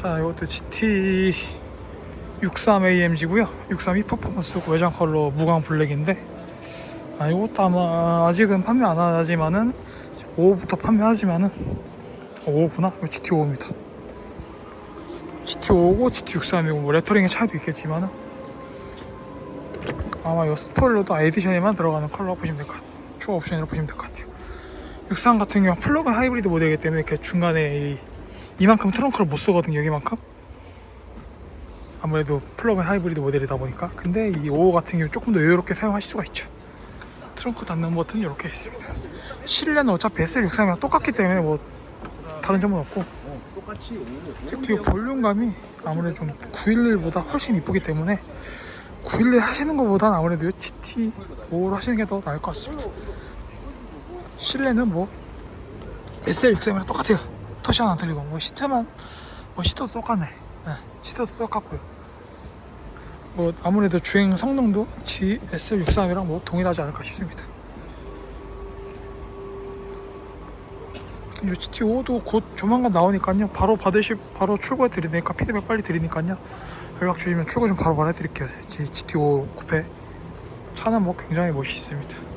자 이것도 GT 63 AMG고요. 63 퍼포먼스 외장 컬러 무광 블랙인데 아 이것도 아마 아직은 판매 안 하지만은 5호부터 판매하지만은 5호구나? 이거 GT5입니다. GT5고 GT63이고 뭐 레터링의 차이도 있겠지만은 아마 이 스포일러도 에디션에만 들어가는 컬러 보시면 될 것 같아요. 추가 옵션으로 보시면 될 것 같아요. 63 같은 경우 플러그 하이브리드 모델이기 때문에 이렇게 중간에 이, 이만큼 트렁크를 못 쓰거든요 여기만큼. 아무래도 플러그 하이브리드 모델이다 보니까. 근데 이5 같은 경우 조금 더 여유롭게 사용하실 수가 있죠. 트렁크 닫는 버튼 이렇게 있습니다. 실내는 어차피 SL63이랑 똑같기 때문에 뭐 다른 점은 없고. 특히 볼륨감이 아무래도 좀 911보다 훨씬 이쁘기 때문에 911 하시는 것보단 아무래도 GT5로 하시는 게 더 나을 것 같습니다. 실내는 뭐 SL63이랑 똑같아요 터시 하나 안 틀리고 뭐 시트만 뭐 시트도 똑같네 네, 시트도 똑같고요 뭐 아무래도 주행 성능도 GSL63이랑 뭐 동일하지 않을까 싶습니다 이 GT5도 곧 조만간 나오니까요. 바로 받으시 바로 출고해 드리니까 피드백 빨리 드리니까요. 연락 주시면 출고 좀 바로 말해 드릴게요. GT5 쿠페 차는 뭐 굉장히 멋있습니다.